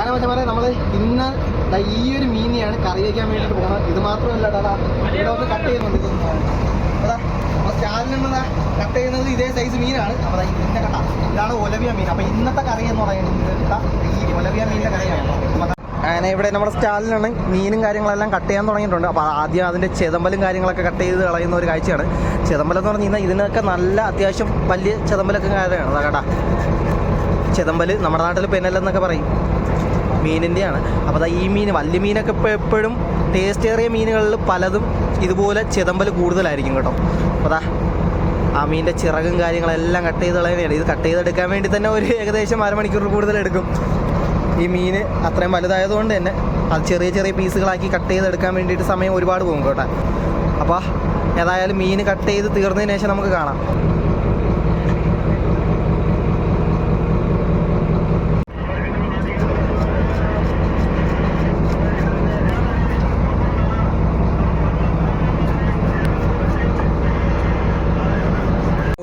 അങ്ങനെ പറയാം നമ്മൾ ഇന്ന് ഈ ഒരു മീനിയാണ് കറി വയ്ക്കാൻ വേണ്ടിയിട്ട് പോകുന്നത്. ഇത് മാത്രമല്ല ഇവിടെ കട്ട് ചെയ്യുന്നുണ്ട് അതാ സ്റ്റാലിനുള്ള കട്ട് ചെയ്യുന്നത് ഇതേ സൈസ് മീനാണ്. അപ്പോൾ ഇന്ന കട്ട ഇതാണ് ഒലവിയ മീൻ. അപ്പോൾ ഇന്നത്തെ കറി എന്ന് പറയുന്നത് ഈ ഒലവിയ മീനിന്റെ കറിയാണ്. അങ്ങനെ ഇവിടെ നമ്മുടെ സ്റ്റാലിനാണ് മീനും കാര്യങ്ങളെല്ലാം കട്ട് ചെയ്യാൻ തുടങ്ങിയിട്ടുണ്ട്. അപ്പോൾ ആദ്യം അതിന്റെ ചെതമ്പലും കാര്യങ്ങളൊക്കെ കട്ട് ചെയ്ത് കളയുന്ന ഒരു കാഴ്ചയാണ്. ചെതമ്പലം എന്ന് പറഞ്ഞു കഴിഞ്ഞാൽ ഇതിനൊക്കെ നല്ല അത്യാവശ്യം വലിയ ചെതമ്പലൊക്കെ കാര്യമാണ്. അതാ കേട്ടാ ചെതമ്പൽ നമ്മുടെ നാട്ടിൽ പെനലെന്നൊക്കെ പറയും. മീനിന്റെയാണ്. അപ്പോൾ ഈ മീൻ വലിയ മീനൊക്കെ ഇപ്പോൾ എപ്പോഴും ടേസ്റ്റ് ഏറിയ മീനുകളിൽ പലതും ഇതുപോലെ ചിതമ്പൽ കൂടുതലായിരിക്കും കേട്ടോ. അപ്പോൾ അതാ ആ മീനിന്റെ ചിറകും കാര്യങ്ങളെല്ലാം കട്ട് ചെയ്ത് കളയുന്നതാണ്. ഇത് കട്ട് ചെയ്തെടുക്കാൻ വേണ്ടി തന്നെ ഒരു ഏകദേശം അരമണിക്കൂർ കൂടുതൽ എടുക്കും. ഈ മീൻ അത്രയും വലുതായതുകൊണ്ട് തന്നെ അത് ചെറിയ ചെറിയ പീസുകളാക്കി കട്ട് ചെയ്തെടുക്കാൻ വേണ്ടിയിട്ട് സമയം ഒരുപാട് പോകും കേട്ടോ. അപ്പോൾ ഏതായാലും മീൻ കട്ട് ചെയ്ത് തീർന്നതിന് ശേഷം നമുക്ക് കാണാം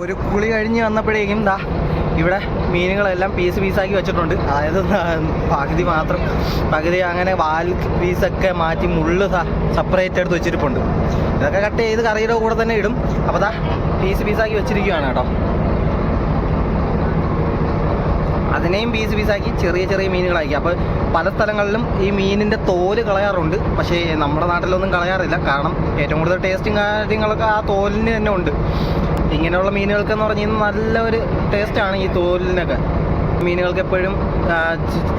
ഒരു കുളി കഴിഞ്ഞ് വന്നപ്പോഴേക്കും ദാ ഇവിടെ മീനുകളെല്ലാം പീസ് പീസാക്കി വെച്ചിട്ടുണ്ട്. അതായത് പകുതി മാത്രം. പകുതി അങ്ങനെ വാൽ പീസൊക്കെ മാറ്റി മുള്ള് സെപ്പറേറ്റ് എടുത്ത് വെച്ചിരിപ്പുണ്ട്. ഇതൊക്കെ കട്ട് ചെയ്ത് കറിയുടെ കൂടെ തന്നെ ഇടും. അപ്പോൾ ദാ പീസ് പീസാക്കി വെച്ചിരിക്കുകയാണ് കേട്ടോ. അതിനെയും പീസ് പീസാക്കി ചെറിയ ചെറിയ മീനുകളാക്കി. അപ്പോൾ പല സ്ഥലങ്ങളിലും ഈ മീനിന്റെ തോൽ കളയാറുണ്ട്. പക്ഷേ നമ്മുടെ നാട്ടിലൊന്നും കളയാറില്ല. കാരണം ഏറ്റവും കൂടുതൽ ടേസ്റ്റും കാര്യങ്ങളൊക്കെ ആ തോലിന് തന്നെ ഉണ്ട്. ഇങ്ങനെയുള്ള മീനുകൾക്കെന്ന് പറഞ്ഞു കഴിഞ്ഞാൽ നല്ലൊരു ടേസ്റ്റാണ് ഈ തോലിനൊക്കെ. മീനുകൾക്ക് എപ്പോഴും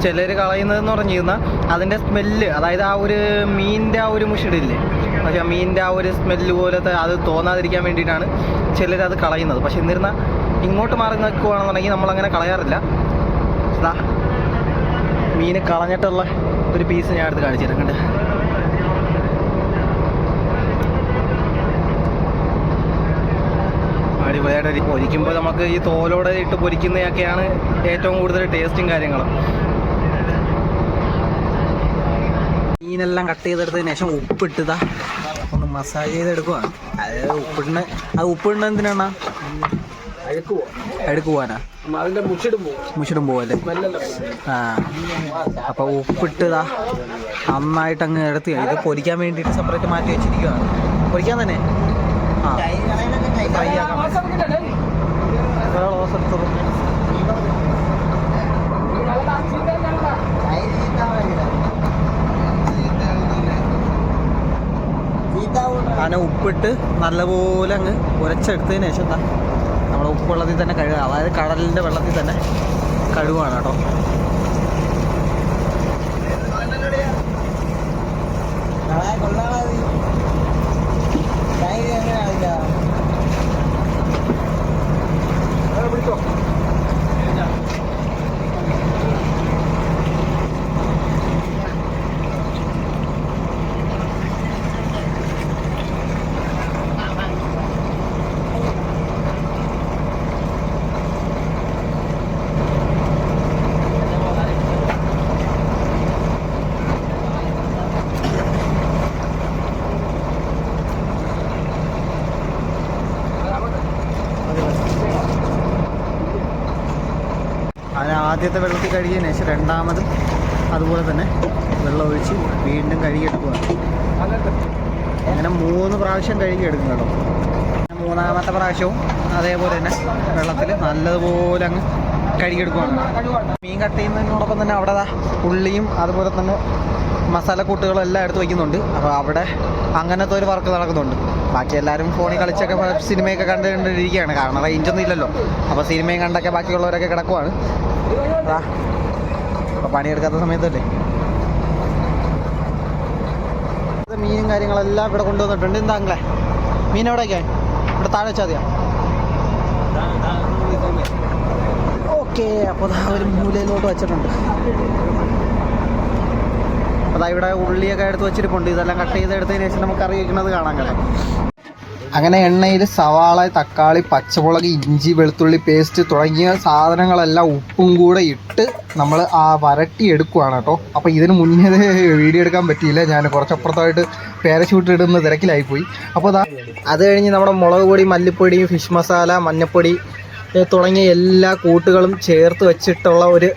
ചിലർ കളയുന്നതെന്ന് പറഞ്ഞു കഴിഞ്ഞാൽ അതിന്റെ സ്മെല്ല് അതായത് ആ ഒരു മീനിന്റെ ആ ഒരു മുഷിടില്ലേ? പക്ഷേ മീനിന്റെ ആ ഒരു സ്മെല്ല് പോലത്തെ അത് തോന്നാതിരിക്കാൻ വേണ്ടിയിട്ടാണ് ചിലർ അത് കളയുന്നത്. പക്ഷെ എന്നിരുന്നാൽ ഇങ്ങോട്ട് മാറി നിൽക്കുകയാണെന്നുണ്ടെങ്കിൽ നമ്മളങ്ങനെ കളയാറില്ല. മീന് കളഞ്ഞിട്ടുള്ള ഒരു പീസ് ഞാൻ എടുത്ത് കാണിച്ചു തരാം അടിപൊളിയായിട്ട് പൊരിക്കുമ്പോൾ നമുക്ക് ഈ തോലോടെ ഇട്ട് പൊരിക്കുന്നതൊക്കെയാണ് ഏറ്റവും കൂടുതൽ ടേസ്റ്റും കാര്യങ്ങളും. മീനെല്ലാം കട്ട് ചെയ്തെടുത്തതിന് ശേഷം ഉപ്പിട്ടതാ ഒന്ന് മസാജ് ചെയ്തെടുക്കുവാണ് അത് ഉപ്പിടുന്ന അത് ഉപ്പിടുന്ന എന്തിനാണ്? അഴുക്ക് പോവാനാ? മുഷിടും പോവല്ലേ? ആ. അപ്പൊ ഉപ്പിട്ടതാ നന്നായിട്ട് അങ്ങ് എടുത്ത് ഇത് പൊരിക്കാൻ വേണ്ടിയിട്ട് സെപ്പറേറ്റ് മാറ്റി വെച്ചിരിക്കുവാണ് പൊരിക്കാൻ തന്നെ? ആ. അതിനെ ഉപ്പിട്ട് നല്ലപോലെ അങ്ങ് ഉരച്ചെടുത്തതിന് ശേഷം എന്താ നമ്മൾ ഉപ്പുവെള്ളത്തിൽ തന്നെ കഴുകുക. അതായത് കടലിന്റെ വെള്ളത്തിൽ തന്നെ കഴുകുവാണ് കേട്ടോ. പിടിച്ചോ ആദ്യത്തെ വെള്ളത്തിൽ കഴുകിയതിന് ശേഷം രണ്ടാമതും അതുപോലെ തന്നെ വെള്ളം ഒഴിച്ച് വീണ്ടും കഴുകിയെടുക്കുകയാണ് അങ്ങനെ മൂന്ന് പ്രാവശ്യം കഴുകിയെടുക്കും കേട്ടോ. മൂന്നാമത്തെ പ്രാവശ്യവും അതേപോലെ തന്നെ വെള്ളത്തിൽ നല്ലതുപോലെ അങ്ങ് കഴുകിയെടുക്കുകയാണ് മീൻ കട്ട് ചെയ്യുന്നതിനോടൊപ്പം തന്നെ അവിടെ ഉള്ളിയും അതുപോലെ തന്നെ മസാലക്കൂട്ടുകളും എല്ലാം എടുത്ത് വയ്ക്കുന്നുണ്ട്. അപ്പോൾ അവിടെ അങ്ങനത്തെ ഒരു വർക്ക് നടക്കുന്നുണ്ട്. ബാക്കി എല്ലാവരും ഫോണിൽ കളിച്ചൊക്കെ സിനിമയൊക്കെ കണ്ടുകൊണ്ടിരിക്കുകയാണ്. കാരണം റേഞ്ചൊന്നും ഇല്ലല്ലോ. അപ്പോൾ സിനിമയും കണ്ടൊക്കെ ബാക്കിയുള്ളവരൊക്കെ കിടക്കുവാണ്. പണിയെടുക്കാത്ത സമയത്തല്ലേ? മീനും കാര്യങ്ങളെല്ലാം ഇവിടെ കൊണ്ടുവന്നിട്ടുണ്ട്. എന്താങ്ങളെ മീൻ എവിടെയൊക്കെ? ഇവിടെ താഴെ വെച്ചാൽ മതിയാ? ഓക്കെ അപ്പോൾ ഒരു മൂലയിലോട്ട് വെച്ചിട്ടുണ്ട്. അപ്പോൾ ഇവിടെ ഉള്ളിയൊക്കെ എടുത്ത് വെച്ചിരിപ്പുണ്ട്. ഇതെല്ലാം കട്ട് ചെയ്ത് എടുത്തതിന് ശേഷം നമുക്ക് അറിയിക്കുന്നത് കാണാൻ അങ്ങനെ എണ്ണയിൽ സവാള തക്കാളി പച്ചമുളക് ഇഞ്ചി വെളുത്തുള്ളി പേസ്റ്റ് തുടങ്ങിയ സാധനങ്ങളെല്ലാം ഉപ്പും കൂടെ ഇട്ട് നമ്മൾ ആ വരട്ടി എടുക്കുവാണ് കേട്ടോ. അപ്പോൾ ഇതിന് മുന്നേ വീഡിയോ എടുക്കാൻ പറ്റിയില്ല. ഞാൻ കുറച്ചപ്പുറത്തായിട്ട് പാരഷൂട്ട് ഇടുന്ന തിരക്കിലായിപ്പോയി അപ്പോൾ അതാ അത് കഴിഞ്ഞ് നമ്മുടെ മുളക് പൊടി മല്ലിപ്പൊടി ഫിഷ് മസാല മഞ്ഞപ്പൊടി തുടങ്ങിയ എല്ലാ കൂട്ടുകളും ചേർത്ത് വെച്ചിട്ടുള്ള ഒരു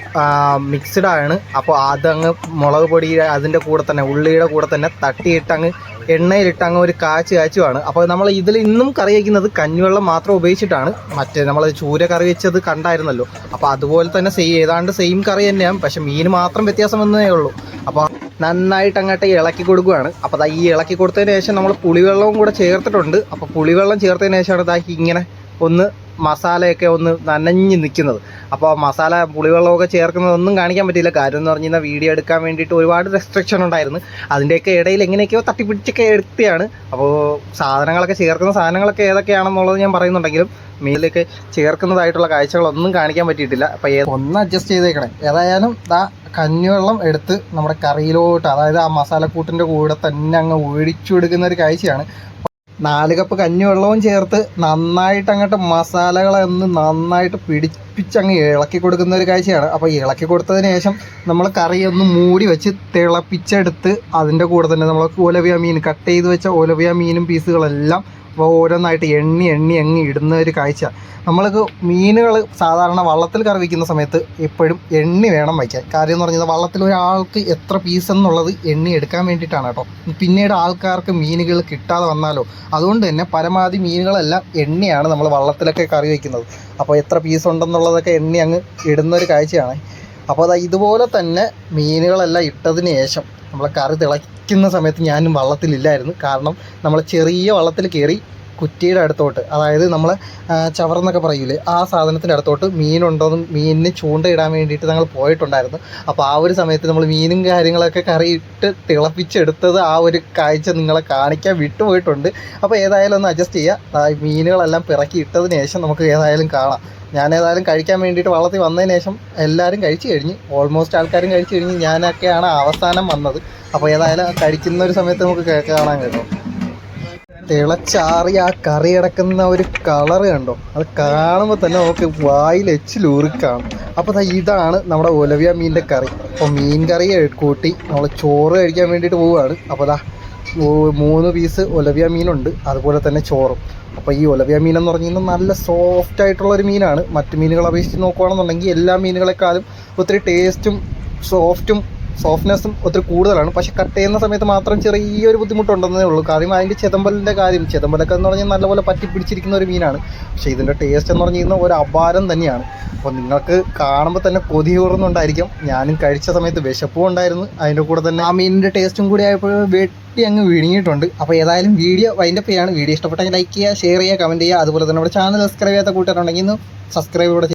മിക്സ്ഡ് ആണ്. അപ്പോൾ അതങ്ങ് മുളക് പൊടി അതിന്റെ കൂടെ തന്നെ ഉള്ളിയുടെ കൂടെ തന്നെ തട്ടിയിട്ട് അങ്ങ് എണ്ണയിലിട്ട് അങ്ങ് ഒരു കാച്ച് കാച്ചുമാണ് അപ്പോൾ നമ്മൾ ഇതിൽ ഇന്നും കറി വയ്ക്കുന്നത് കഞ്ഞിവെള്ളം മാത്രം ഉപയോഗിച്ചിട്ടാണ്. മറ്റേ നമ്മൾ ചൂര കറി വെച്ചത് കണ്ടായിരുന്നല്ലോ. അപ്പോൾ അതുപോലെ തന്നെ സെയിം ഏതാണ്ട് സെയിം കറി തന്നെയാണ്. പക്ഷെ മീൻ മാത്രം വ്യത്യാസം വന്നേ ഉള്ളൂ. അപ്പോൾ നന്നായിട്ട് അങ്ങോട്ട് ഇളക്കി കൊടുക്കുകയാണ് അപ്പോൾ ദാ ഈ ഇളക്കി കൊടുത്തതിന് ശേഷം നമ്മൾ പുളിവെള്ളവും കൂടെ ചേർത്തിട്ടുണ്ട്. അപ്പോൾ പുളിവെള്ളം ചേർത്തതിന് ശേഷമാണ് ദാ ഇങ്ങനെ ഒന്ന് മസാലയൊക്കെ ഒന്ന് നനഞ്ഞ് നിൽക്കുന്നത്. അപ്പോൾ മസാല പുളിവെള്ളമൊക്കെ ചേർക്കുന്നതൊന്നും കാണിക്കാൻ പറ്റില്ല കാര്യം എന്ന് പറഞ്ഞു വീഡിയോ എടുക്കാൻ വേണ്ടിയിട്ട് ഒരുപാട് റെസ്ട്രിക്ഷൻ ഉണ്ടായിരുന്നു. അതിന്റെയൊക്കെ ഇടയിൽ എങ്ങനെയൊക്കെയോ തട്ടിപ്പിടിച്ചൊക്കെ എടുത്തിയാണ്. അപ്പോൾ സാധനങ്ങളൊക്കെ ചേർക്കുന്ന സാധനങ്ങളൊക്കെ ഏതൊക്കെയാണെന്നുള്ളത് ഞാൻ പറയുന്നുണ്ടെങ്കിലും മീലൊക്കെ ചേർക്കുന്നതായിട്ടുള്ള കാഴ്ചകളൊന്നും കാണിക്കാൻ പറ്റിയിട്ടില്ല. അപ്പോൾ ഒന്ന് അഡ്ജസ്റ്റ് ചെയ്തേക്കണേ. ഏതായാലും ദാ കഞ്ഞിവെള്ളം എടുത്ത് നമ്മുടെ കറിയിലോട്ട് അതായത് ആ മസാലക്കൂട്ടിന്റെ കൂടെ തന്നെ അങ്ങ് ഒഴിച്ചു കൊടുക്കുന്ന ഒരു കാഴ്ചയാണ്. നാല് കപ്പ് കഞ്ഞിവെള്ളവും ചേർത്ത് നന്നായിട്ട് അങ്ങോട്ട് മസാലകളൊന്ന് നന്നായിട്ട് പിടിപ്പിച്ച് അങ്ങ് ഇളക്കി കൊടുക്കുന്ന ഒരു കാഴ്ചയാണ്. അപ്പോൾ ഇളക്കി കൊടുത്തതിന് ശേഷം നമ്മൾ കറി ഒന്ന് മൂടി വെച്ച് തിളപ്പിച്ചെടുത്ത് അതിന്റെ കൂടെ തന്നെ നമ്മൾ ഓലവിയ മീൻ കട്ട് ചെയ്ത് വെച്ച ഓലവിയ മീനും പീസുകളെല്ലാം അപ്പോൾ ഓരോന്നായിട്ട് എണ്ണി എണ്ണി എണ്ണി ഇടുന്ന ഒരു കാഴ്ച. നമ്മൾക്ക് മീനുകൾ സാധാരണ വള്ളത്തിൽ കറി വയ്ക്കുന്ന സമയത്ത് എപ്പോഴും എണ്ണി വേണം വയ്ക്കാൻ. കാര്യം എന്ന് പറഞ്ഞാൽ വള്ളത്തിൽ ഒരാൾക്ക് എത്ര പീസ് എന്നുള്ളത് എണ്ണി എടുക്കാൻ വേണ്ടിയിട്ടാണ് കേട്ടോ. പിന്നീട് ആൾക്കാർക്ക് മീനുകൾ കിട്ടാതെ വന്നാലോ അതുകൊണ്ട് തന്നെ പരമാവധി മീനുകളെല്ലാം എണ്ണിയാണ് നമ്മൾ വള്ളത്തിലൊക്കെ കറി വയ്ക്കുന്നത് അപ്പോൾ എത്ര പീസ് ഉണ്ടെന്നുള്ളതൊക്കെ എണ്ണി അങ്ങ് ഇടുന്ന ഒരു കാഴ്ചയാണ്. അപ്പോൾ അത് ഇതുപോലെ തന്നെ മീനുകളെല്ലാം ഇട്ടതിന് ശേഷം നമ്മൾ കറി തിളയ്ക്കുന്ന സമയത്ത് ഞാനും വള്ളത്തിലില്ലായിരുന്നു. കാരണം നമ്മൾ ചെറിയ വള്ളത്തിൽ കയറി കുറ്റിയുടെ അടുത്തോട്ട് അതായത് നമ്മൾ ചവറെന്നൊക്കെ പറയൂലേ ആ സാധനത്തിന്റെ അടുത്തോട്ട് മീനുണ്ടോയെന്നും മീനിന് ചൂണ്ടയിടാൻ വേണ്ടിയിട്ട് ഞങ്ങൾ പോയിട്ടുണ്ടായിരുന്നു. അപ്പോൾ ആ ഒരു സമയത്ത് നമ്മൾ മീനും കാര്യങ്ങളൊക്കെ കറിയിട്ട് തിളപ്പിച്ചെടുത്തത് ആ ഒരു കാഴ്ച നിങ്ങളെ കാണിക്കാൻ വിട്ടുപോയിട്ടുണ്ട്. അപ്പോൾ ഏതായാലും ഒന്ന് അഡ്ജസ്റ്റ് ചെയ്യുക മീനുകളെല്ലാം പിറക്കി ഇട്ടതിന് ശേഷം നമുക്ക് ഏതായാലും കാണാം. ഞാൻ ഏതായാലും കഴിക്കാൻ വേണ്ടിയിട്ട് വള്ളത്തിൽ വന്നതിന് ശേഷം എല്ലാവരും കഴിച്ചു കഴിഞ്ഞ് ഓൾമോസ്റ്റ് ആൾക്കാരും കഴിച്ചു കഴിഞ്ഞ് ഞാനൊക്കെയാണ് അവസാനം വന്നത്. അപ്പോൾ ഏതായാലും കഴിക്കുന്ന ഒരു സമയത്ത് നമുക്ക് കേക്ക് കാണാൻ കേട്ടോ. തിളച്ചാറി ആ കറി കിടക്കുന്ന ഒരു കളറ് കണ്ടോ? അത് കാണുമ്പോൾ തന്നെ നമുക്ക് വായിൽ എച്ചിലൂറിക്കാണ് അപ്പോൾ ഇതാണ് നമ്മുടെ ഒലവിയ മീനിന്റെ കറി. അപ്പോൾ മീൻ കറി കൂട്ടി നമ്മൾ ചോറ് കഴിക്കാൻ വേണ്ടിയിട്ട് പോവുകയാണ് അപ്പോൾ ദാ മൂന്ന് പീസ് ഒലവിയ മീനുണ്ട്. അതുപോലെ തന്നെ ചോറും. അപ്പോൾ ഈ ഒലവിയ മീൻ എന്ന് പറഞ്ഞു കഴിഞ്ഞാൽ നല്ല സോഫ്റ്റ് ആയിട്ടുള്ള ഒരു മീനാണ്. മറ്റു മീനുകളെ അപേക്ഷിച്ച് നോക്കുകയാണെന്നുണ്ടെങ്കിൽ എല്ലാ മീനുകളെക്കാളും ഒത്തിരി ടേസ്റ്റും സോഫ്റ്റും സോഫ്റ്റ്നെസ്സും ഒത്തിരി കൂടുതലാണ്. പക്ഷേ കട്ട് ചെയ്യുന്ന സമയത്ത് മാത്രം ചെറിയൊരു ബുദ്ധിമുട്ടുണ്ടെന്നേ ഉള്ളൂ. കാര്യം അതിന്റെ ചെതമ്പലിന്റെ കാര്യം ചെതമ്പലൊക്കെ എന്ന് പറഞ്ഞാൽ നല്ലപോലെ പറ്റി പിടിച്ചിരിക്കുന്ന ഒരു മീനാണ്. പക്ഷേ ഇതിന്റെ ടേസ്റ്റ് എന്ന് പറഞ്ഞു കഴിഞ്ഞാൽ ഒരു അപാരം തന്നെയാണ്. അപ്പോൾ നിങ്ങൾക്ക് കാണുമ്പോൾ തന്നെ കൊതി കൂറുന്നുണ്ടായിരിക്കും. ഞാനും കഴിച്ച സമയത്ത് വിശപ്പും ഉണ്ടായിരുന്നു. അതിന്റെ കൂടെ തന്നെ ആ മീനിന്റെ ടേസ്റ്റും കൂടി ആയപ്പോൾ വെട്ടി അങ്ങ് വിഴുങ്ങിയിട്ടുണ്ട്. അപ്പോൾ ഏതായാലും വീഡിയോ വൈൻഡപ്പ് ചെയ്യാണ്. വീഡിയോ ഇഷ്ടപ്പെട്ടെങ്കിൽ ലൈക്ക് ചെയ്യുക ഷെയർ ചെയ്യുക കമന്റ് ചെയ്യുക. അതുപോലെ തന്നെ നമ്മുടെ ചാനൽ സബ്സ്ക്രൈബ് ചെയ്യാത്ത കൂട്ടുകാരുണ്ടെങ്കിൽ സബ്സ്ക്രൈബ് കൂടെ